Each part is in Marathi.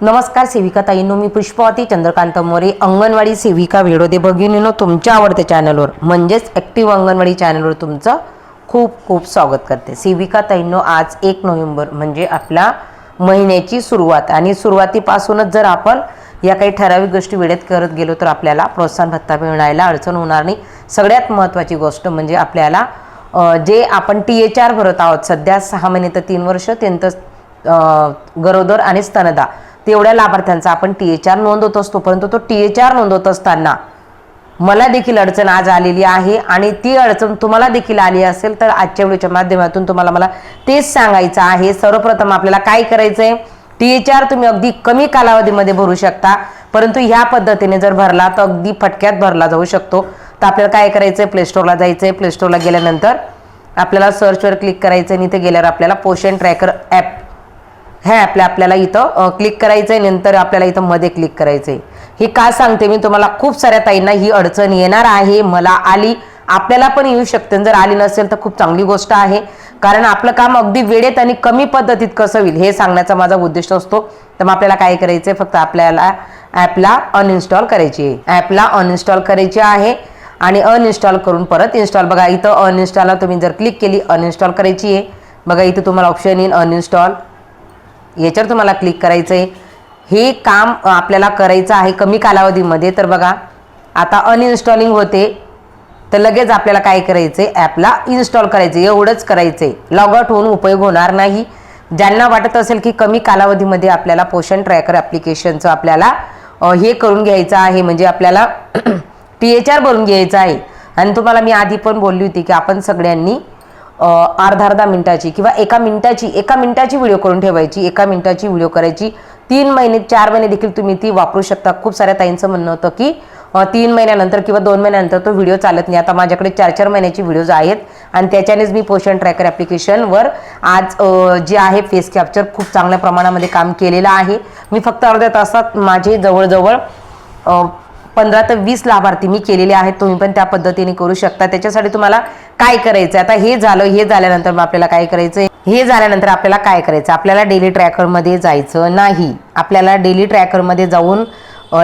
नमस्कार सेविका ताईंनो मी पुष्पावती चंद्रकांत मोरे. अंगणवाडी सेविका वेडोदे भगिनीनो तुमच्या आवडत्या चॅनलवर. म्हणजेच ॲक्टिव्ह अंगणवाडी चॅनलवर तुमचं खूप खूप स्वागत करते. सेविका ताईंनो आज एक नोव्हेंबर म्हणजे आपल्या महिन्याची सुरुवात. आणि सुरुवातीपासूनच जर आपण या काही ठराविक गोष्टी वेळेत करत गेलो तर आपल्याला प्रोत्साहन भत्ता मिळायला अडचण होणार नाही. सगळ्यात महत्त्वाची गोष्ट म्हणजे आपल्याला जे आपण टी एच आर भरत आहोत सध्या सहा महिने तर तीन वर्ष त्यांचं गरोदर आणि स्तनदा. तेवढ्या लाभार्थ्यांचा आपण टी एच आर नोंदवत असतो. परंतु तो टी एच आर नोंदवत असताना मला देखील अडचण आज आलेली आहे आणि ती अडचण तुम्हाला देखील आली असेल तर आजच्या व्हिडिओच्या माध्यमातून तुम्हाला मला तेच सांगायचं आहे. सर्वप्रथम आपल्याला काय करायचं आहे टी एच आर तुम्ही अगदी कमी कालावधीमध्ये भरू शकता. परंतु ह्या पद्धतीने जर भरला तर अगदी फटक्यात भरला जाऊ शकतो. तर आपल्याला काय करायचं आहे प्लेस्टोरला जायचं आहे प्लेस्टोरला गेल्यानंतर आपल्याला सर्चवर क्लिक करायचं आणि इथे गेल्यावर आपल्याला पोषण ट्रॅकर ॲप ह्या ॲपला आपल्याला इथं क्लिक करायचं आहे नंतर आपल्याला इथं मध्ये क्लिक करायचं आहे हे का सांगते मी तुम्हाला खूप साऱ्या ताईंना ही अडचण येणार आहे मला आली. आपल्याला पण येऊ शकते जर आली नसेल तर खूप चांगली गोष्ट आहे. कारण आपलं काम अगदी वेळेत आणि कमी पद्धतीत कसं होईल हे सांगण्याचा माझा उद्दिष्ट असतो तर मग आपल्याला काय करायचं आहे फक्त आपल्याला ॲपला अनइन्स्टॉल करायची आहे. ॲपला अनइन्स्टॉल करायची आहे आणि अनइन्स्टॉल करून परत इन्स्टॉल बघा इथं अनइन्स्टॉलला तुम्ही जर क्लिक केली अनइन्स्टॉल करायची आहे. बघा इथं तुम्हाला ऑप्शन येईल अनइन्स्टॉल याच्यावर तुम्हाला क्लिक करायचं आहे हे काम आपल्याला करायचं आहे कमी कालावधीमध्ये. तर बघा आता अनइन्स्टॉलिंग होते. तर लगेच आपल्याला काय करायचं आहे ॲपला इन्स्टॉल करायचं एवढंच करायचं आहे लॉग आउट होऊन उपयोग होणार नाही. ज्यांना वाटत असेल की कमी कालावधीमध्ये आपल्याला पोषण ट्रॅकर ॲप्लिकेशनचं आपल्याला हे करून घ्यायचं आहे म्हणजे आपल्याला टी एच आर भरून घ्यायचं आहे. आणि तुम्हाला मी आधी पण बोलली होती की आपण सगळ्यांनी अर्धा अर्धा मिनिटाची किंवा एका मिनिटाची एका मिनिटाची व्हिडिओ करून ठेवायची एका मिनिटाची व्हिडिओ करायची. तीन महिने चार महिने देखील तुम्ही ती वापरू शकता. खूप साऱ्या ताईंचं म्हणणं होतं की तीन महिन्यानंतर किंवा दोन महिन्यानंतर तो व्हिडिओ चालत नाही. आता माझ्याकडे चार चार महिन्याची व्हिडिओज आहेत आणि त्याच्यानेच मी पोषण ट्रॅकर ॲप्लिकेशनवर आज जे आहे फेस कॅप्चर खूप चांगल्या प्रमाणामध्ये काम केलेलं आहे. मी फक्त अर्ध्या तासात माझे जवळजवळ पंधरा ते वीस लाभार्थी मी केलेले आहेत तुम्ही पण त्या पद्धतीने करू शकता. त्याच्यासाठी तुम्हाला काय करायचं आता हे झालं हे झाल्यानंतर मग आपल्याला काय करायचं हे झाल्यानंतर आपल्याला काय करायचं आपल्याला डेली ट्रॅकरमध्ये जायचं नाही. आपल्याला डेली ट्रॅकरमध्ये जाऊन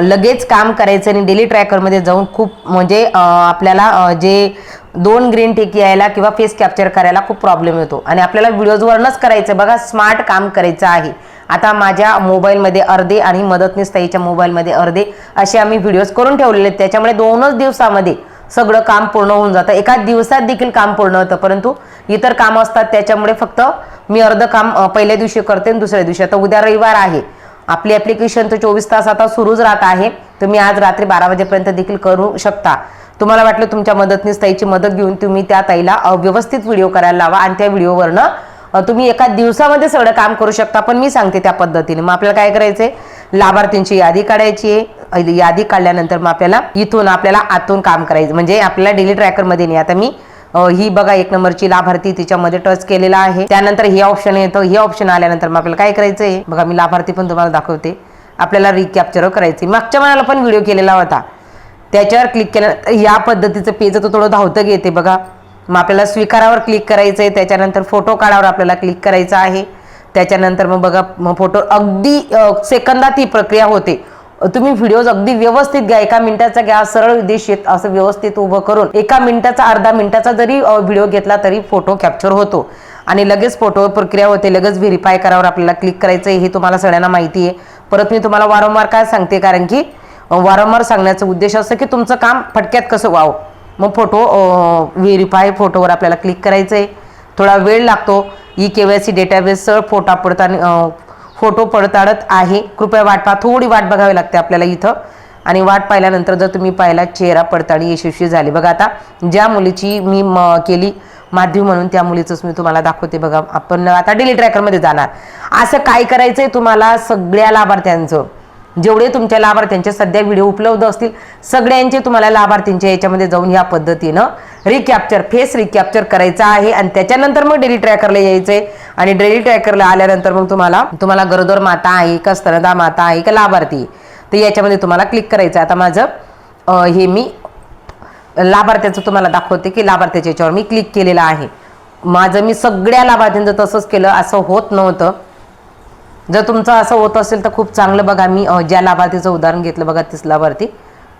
लगेच काम करायचं आणि डेली ट्रॅकरमध्ये जाऊन खूप म्हणजे आपल्याला जे दोन ग्रीन टेक यायला किंवा फेस कॅप्चर करायला खूप प्रॉब्लेम येतो. आणि आपल्याला व्हिडिओजवरूनच करायचं बघा स्मार्ट काम करायचं आहे. आता माझ्या मोबाईलमध्ये अर्धे आणि मदतनीस ताईच्या मोबाईलमध्ये अर्धे असे आम्ही व्हिडिओज करून ठेवलेले आहेत. त्याच्यामुळे दोनच दिवसामध्ये सगळं काम पूर्ण होऊन जातं. एका दिवसात देखील काम पूर्ण होतं परंतु इतर कामं असतात त्याच्यामुळे फक्त मी अर्धं काम पहिल्या दिवशी करते आणि दुसऱ्या दिवशी. आता उद्या रविवार आहे. आपली ॲप्लिकेशन तर चोवीस तास आता सुरूच राहत आहे. तुम्ही आज रात्री बारा वाजेपर्यंत देखील करू शकता. तुम्हाला वाटलं तुमच्या मदतनीस ताईची मदत घेऊन तुम्ही त्या ताईला अव्यवस्थित व्यवस्थित व्हिडिओ करायला लावा आणि त्या व्हिडिओवरनं तुम्ही एका दिवसामध्ये सगळं काम करू शकता पण मी सांगते त्या पद्धतीने. मग आपल्याला काय करायचंय? लाभार्थींची यादी काढायची आहे. यादी काढल्यानंतर मग आपल्याला इथून आपल्याला आतून काम करायचं. म्हणजे आपल्याला डेली ट्रॅकरमध्ये नाही. आता मी ही बघा एक नंबरची लाभार्थी तिच्यामध्ये टच केलेला आहे. त्यानंतर हे ऑप्शन येतं. हे ऑप्शन आल्यानंतर मग आपल्याला काय करायचं आहे बघा मी लाभार्थी पण तुम्हाला दाखवते. आपल्याला रिकॅप्चर करायचे मागच्या मनाला पण व्हिडिओ केलेला होता. त्याच्यावर क्लिक केल्यानंतर या पद्धतीचं पेज तो थोडं धावतं घेते. बघा मग आपल्याला स्वीकारावर क्लिक करायचं आहे त्याच्यानंतर फोटो काढावर आपल्याला क्लिक करायचं आहे. त्याच्यानंतर मग बघा मग फोटो अगदी सेकंदात ही प्रक्रिया होते. तुम्ही व्हिडिओज अगदी व्यवस्थित घ्या. एका मिनिटाचा घ्या सरळ देशीत असं व्यवस्थित उभं करून एका मिनिटाचा अर्धा मिनिटाचा जरी व्हिडिओ घेतला तरी फोटो कॅप्चर होतो. आणि लगेच फोटो प्रक्रिया होते लगेच व्हेरीफाय करावर आपल्याला क्लिक करायचं आहे हे तुम्हाला सगळ्यांना माहिती आहे. परत मी तुम्हाला वारंवार काय सांगते कारण की वारंवार सांगण्याचा उद्देश असं की तुमचं काम फटक्यात कसं व्हावं. मग फोटो व्हेरीफाय फोटोवर आपल्याला क्लिक करायचं आहे थोडा वेळ लागतो. E K Y C database फोटा पडताना फोटो पडताळत आहे. कृपया वाट पहा. थोडी वाट बघावी लागते आपल्याला इथं. आणि वाट पाहिल्यानंतर जर तुम्ही पाहिला चेहरा पडताळणी यशस्वी झाली. बघा आता ज्या मुलीची मी म- केली माध्यम म्हणून त्या मुलीचंच मी तुम्हाला दाखवते बघा. आपण आता डेली ट्रॅकरमध्ये जाणार. असं काय करायचंय तुम्हाला सगळ्या लाभार्थ्यांचं? जेवढे तुमच्या लाभार्थ्यांचे सध्या व्हिडिओ उपलब्ध असतील सगळ्यांचे तुम्हाला लाभार्थींच्या याच्यामध्ये जाऊन या पद्धतीनं रिकॅप्चर फेस रिकॅप्चर करायचं आहे आणि त्याच्यानंतर मग डेली ट्रॅकरला यायचंय. आणि डेली ट्रॅकरला आल्यानंतर मग तुम्हाला तुम्हाला गरोदर माता आहे का स्तनदा माता आहे का लाभार्थी तर याच्यामध्ये तुम्हाला क्लिक करायचं आहे. आता माझं हे मी लाभार्थ्याचं तुम्हाला दाखवते की लाभार्थ्याच्या याच्यावर मी क्लिक केलेलं आहे. माझं मी सगळ्या लाभार्थ्यांचं तसंच केलं असं होत नव्हतं. जर तुमचं असं होत असेल तर खूप चांगलं बघा. मी ज्या लाभार्थीचं उदाहरण घेतलं बघा तीच लाभार्थी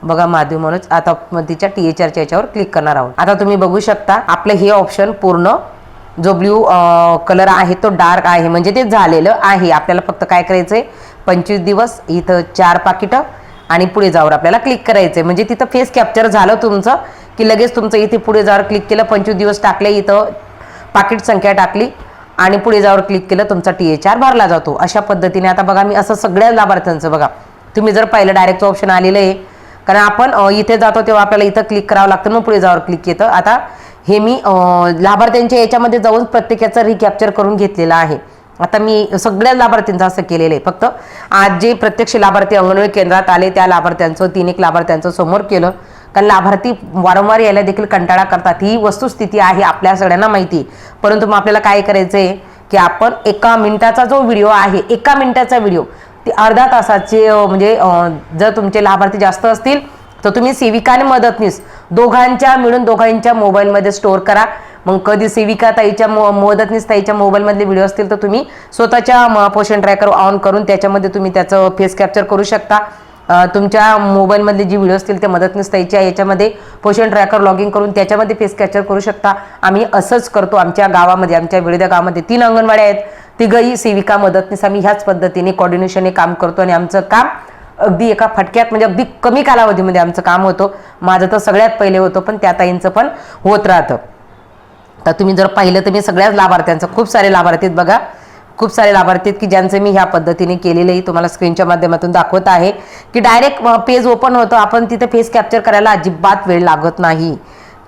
बघा माधवी मनोज आता मग तिच्या टी एच आरच्या याच्यावर क्लिक करणार आहोत. आता तुम्ही बघू शकता आपलं हे ऑप्शन पूर्ण जो ब्ल्यू कलर आहे तो डार्क आहे. म्हणजे ते झालेलं आहे. आपल्याला फक्त काय करायचंय? पंचवीस दिवस इथं चार पाकिटं आणि पुढे जावर आपल्याला क्लिक करायचंय. म्हणजे तिथं फेस कॅप्चर झालं तुमचं की लगेच तुमचं इथे पुढे जावर क्लिक केलं पंचवीस दिवस टाकले इथं पाकिट संख्या टाकली आणि पुढे जावर क्लिक केलं तुमचा टी एच आर भरला जातो. अशा पद्धतीने आता बघा मी असं सगळ्या लाभार्थ्यांचं बघा. तुम्ही जर पाहिलं डायरेक्टचं ऑप्शन आलेलं आहे कारण आपण इथे जातो तेव्हा आपल्याला इथं क्लिक करावं लागतं मग पुढे जावर क्लिक येतं. आता हे मी लाभार्थ्यांच्या याच्यामध्ये जाऊन प्रत्येकाचं रिकॅप्चर करून घेतलेलं आहे. आता मी सगळ्या लाभार्थ्यांचं असं केलेलं आहे. फक्त आज जे प्रत्यक्ष लाभार्थी अंगणवाडी केंद्रात आले त्या लाभार्थ्यांचं तीन एक लाभार्थ्यांचं समोर केलं. कारण लाभार्थी वारंवार यायला देखील कंटाळा करतात. ही वस्तुस्थिती आहे आपल्या सगळ्यांना माहिती. परंतु मग आपल्याला काय करायचं आहे की आपण एका मिनिटाचा जो व्हिडिओ आहे एका मिनिटाचा व्हिडिओ ते अर्धा तासाचे म्हणजे जर तुमचे लाभार्थी जास्त असतील तर तुम्ही सेविका आणि मदतनीस दोघांच्या मिळून दोघांच्या मोबाईलमध्ये स्टोअर करा. मग कधी सेविका ताईच्या मो मदतनीस ताईच्या मोबाईलमधले व्हिडिओ असतील तर तुम्ही स्वतःच्या पोषण ट्रॅकर ऑन करून त्याच्यामध्ये तुम्ही त्याचं फेस कॅप्चर करू शकता. तुमच्या मोबाईलमधले जी व्हिडिओ असतील ते मदतनीस ताईच्या याच्यामध्ये पोषण ट्रॅकर लॉगिंग करून त्याच्यामध्ये फेस कॅप्चर करू शकता. आम्ही असंच करतो आमच्या गावामध्ये आमच्या विविध गावामध्ये. तीन अंगणवाड्या आहेत. तिघही सेविका मदतनीस. आम्ही ह्याच पद्धतीने कॉर्डिनेशनने काम करतो आणि आमचं काम अगदी एका फटक्यात म्हणजे अगदी कमी कालावधीमध्ये आमचं काम होतं. माझं तर सगळ्यात पहिले होतं पण त्या ताईंचं पण होत राहतं. तर तुम्ही जर पाहिलं तर मी सगळ्याच लाभार्थ्यांचं खूप सारे लाभार्थी बघा. खूप सारे लाभार्थी आहेत की ज्यांचं मी ह्या पद्धतीने केलेलंही तुम्हाला स्क्रीनच्या माध्यमातून दाखवत आहे. की डायरेक्ट पेज ओपन होतं. आपण तिथं फेस कॅप्चर करायला अजिबात वेळ लागत नाही.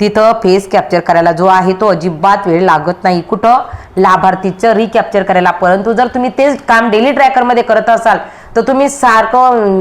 तिथं फेस कॅप्चर करायला जो आहे तो अजिबात वेळ लागत नाही. कुठं? लाभार्थीचं रिकॅप्चर करायला. परंतु जर तुम्ही तेच काम डेली ट्रॅकरमध्ये करत असाल तर तुम्ही सारखं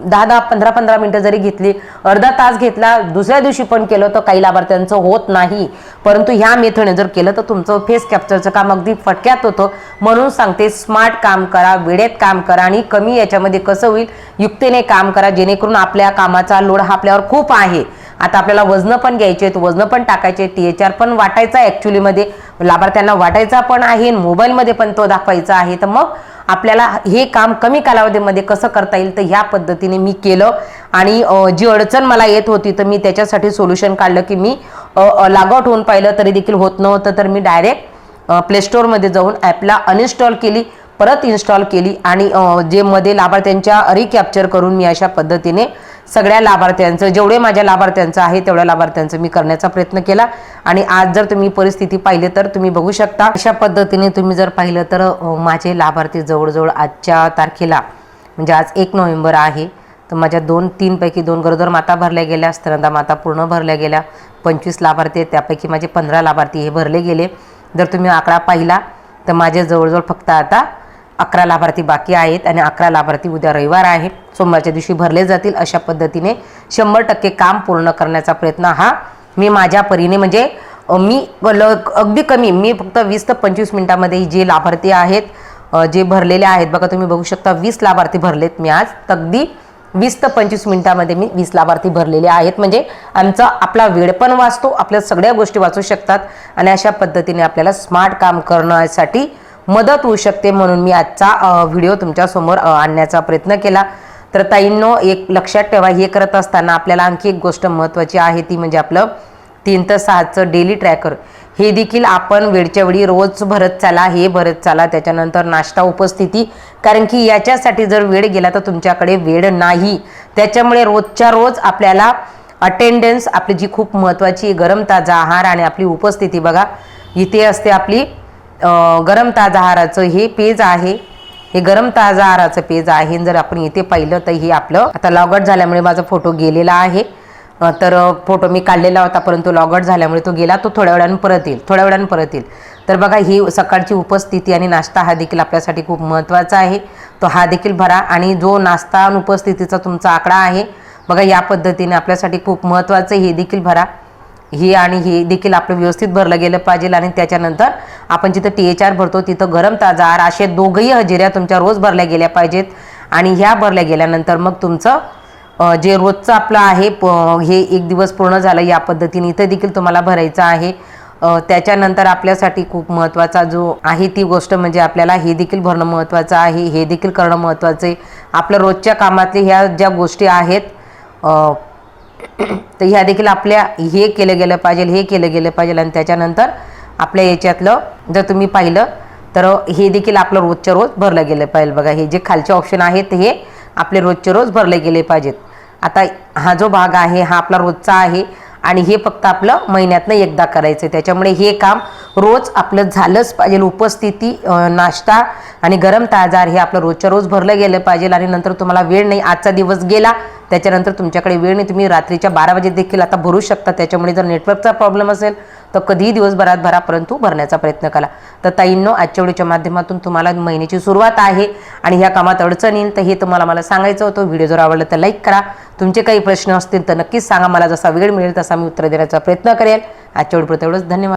दहा दहा पंधरा पंधरा मिनटं जरी घेतली अर्धा तास घेतला दुसऱ्या दिवशी पण केलं तर काही लाभार्थ्यांचं होत नाही. परंतु ह्या मेथडने जर केलं तर तुमचं फेस कॅप्चरचं काम अगदी फटक्यात होतं. म्हणून सांगते स्मार्ट काम करा वेळेत काम करा आणि कमी याच्यामध्ये कसं होईल युक्तीने काम करा जेणेकरून आपल्या कामाचा लोड हा आपल्यावर खूप आहे. आता आपल्याला वजनं पण घ्यायचे आहेत वजनं पण टाकायचे टी एच आर पण वाटायचा आहे ॲक्च्युलीमध्ये लाभार्थ्यांना वाटायचा पण आहे मोबाईलमध्ये पण तो दाखवायचा आहे. तर मग आपल्याला हे काम कमी कालावधीमध्ये कसं करता येईल तर ह्या पद्धतीने मी केलं. आणि जी अडचण मला येत होती तर मी त्याच्यासाठी सोल्युशन काढलं की मी लागआउट होऊन पाहिलं तरी देखील होत नव्हतं तर मी डायरेक्ट प्लेस्टोरमध्ये जाऊन ॲपला अनइन्स्टॉल केली परत इन्स्टॉल केली. आणि जे मध्ये लाभार्थ्यांच्या रिकॅप्चर करून मी अशा पद्धतीने सगळ्या लाभार्थ्यांचं जेवढे माझ्या लाभार्थ्यांचं आहे तेवढ्या लाभार्थ्यांचं मी करण्याचा प्रयत्न केला. आणि आज जर तुम्ही परिस्थिती पाहिली तर तुम्ही बघू शकता अशा पद्धतीने तुम्ही जर पाहिलं तर माझे लाभार्थी जवळजवळ आजच्या तारखेला म्हणजे आज एक नोव्हेंबर आहे तर माझ्या दोन तीनपैकी दोन गरोदर माता भरल्या गेल्या स्तनदा माता पूर्ण भरल्या गेल्या पंचवीस लाभार्थी आहेत त्यापैकी माझे पंधरा लाभार्थी हे भरले गेले. जर तुम्ही आकडा पाहिला तर माझे जवळजवळ फक्त आता अकरा लाभार्थी बाकी आहेत आणि अकरा लाभार्थी उद्या रविवार आहे. सोमवारच्या दिवशी भरले जातील अशा पद्धतीने शंभर टक्के काम पूर्ण करण्याचा प्रयत्न हा मी माझ्या परीने म्हणजे मी ल- अगदी कमी मी फक्त वीस ते पंचवीस मिनिटामध्ये जे लाभार्थी आहेत जे भरलेले आहेत बघा तुम्ही बघू शकता वीस लाभार्थी भरलेत मी आज अगदी वीस ते पंचवीस मिनिटामध्ये मी वीस लाभार्थी भरलेले आहेत. म्हणजे आमचा आपला वेळ पण वाचतो आपल्या सगळ्या गोष्टी वाचू शकतात आणि अशा पद्धतीने आपल्याला स्मार्ट काम करण्यासाठी मदत होऊ शकते म्हणून मी आजचा व्हिडिओ तुमच्यासमोर आणण्याचा प्रयत्न केला. तर ताईंनो एक लक्षात ठेवा हे करत असताना आपल्याला आणखी एक गोष्ट महत्त्वाची आहे ती म्हणजे आपलं तीन तर सहाचं डेली ट्रॅकर हे देखील आपण वेळच्या वेळी रोज भरत चाला हे भरत चाला त्याच्यानंतर नाश्ता उपस्थिती. कारण की याच्यासाठी जर वेळ गेला तर तुमच्याकडे वेळ नाही. त्याच्यामुळे रोजच्या रोज आपल्याला अटेंडन्स आपली जी खूप महत्त्वाची गरम ताजा आहार आणि आपली उपस्थिती बघा इथे असते आपली गरम ताजा आहाराचं हे पेज आहे. हे गरम ताजा आहाराचं पेज आहे. जर आपण इथे पाहिलं तर हे आपलं आता लॉगआउट झाल्यामुळे माझा फोटो गेलेला आहे. तर फोटो मी काढलेला होता परंतु लॉगआउट झाल्यामुळे तो गेला. तो थोड्या वेळानं परत येईल. थोड्या वेळानं परत येईल. तर बघा ही सकाळची उपस्थिती आणि नाश्ता हा देखील आपल्यासाठी खूप महत्त्वाचा आहे. तो हा देखील भरा. आणि जो नाश्ता आणि उपस्थितीचा तुमचा आकडा आहे बघा या पद्धतीने आपल्यासाठी खूप महत्त्वाचं हे देखील भरा. हे आणि हे देखील आपलं व्यवस्थित भरलं गेलं पाहिजे आणि त्याच्यानंतर आपण जिथं टी एच आर भरतो तिथं गरम ताजा आर असे दोघंही हजेऱ्या तुमच्या रोज भरल्या गेल्या पाहिजेत. आणि ह्या भरल्या गेल्यानंतर मग तुमचं जे रोजचं आपलं आहे प हे एक दिवस पूर्ण झालं या पद्धतीने इथं देखील तुम्हाला भरायचं आहे. त्याच्यानंतर आपल्यासाठी खूप महत्त्वाचा जो आहे ती गोष्ट म्हणजे आपल्याला हे देखील भरणं महत्त्वाचं आहे हे देखील करणं महत्त्वाचं आहे. आपल्या रोजच्या कामातले ह्या ज्या गोष्टी आहेत तर ह्या देखील आपल्या हे केलं गेलं पाहिजे हे केलं गेलं पाहिजे आणि त्याच्यानंतर आपल्या याच्यातलं जर तुम्ही पाहिलं तर हे देखील आपलं रोजच्या रोज भरलं गेलं पाहिजे. बघा हे जे खालचे ऑप्शन आहेत हे आपले रोजचे रोज भरले गेले पाहिजेत. आता हा जो भाग आहे हा आपला रोजचा आहे आणि हे फक्त आपलं महिन्यातनं एकदा करायचं त्याच्यामुळे हे काम रोज आपलं झालंच पाहिजे. उपस्थिती नाश्ता आणि गरम ताजार हे आपलं रोजच्या रोज भरलं गेलं पाहिजे आणि नंतर तुम्हाला वेळ नाही. आजचा दिवस गेला त्याच्यानंतर तुमच्याकडे वेळ नाही तुम्ही रात्रीच्या बारा वाजे देखील आता भरू शकता. त्याच्यामुळे जर नेटवर्कचा प्रॉब्लेम असेल तर कधीही दिवसभरात भरा परंतु भरण्याचा प्रयत्न करा. तर ताईंनो आजच्या व्हिडिओच्या माध्यमातून तुम्हाला महिन्याची सुरुवात आहे आणि ह्या कामात अडचण येईल तर हे तुम्हाला मला सांगायचं होतं. व्हिडिओ जर आवडला तर लाईक करा. तुमचे काही प्रश्न असतील तर नक्कीच सांगा. मला जसा वेळ मिळेल तसा मी उत्तर देण्याचा प्रयत्न करेल. आजच्या व्हिडिओ तेवढंच धन्यवाद.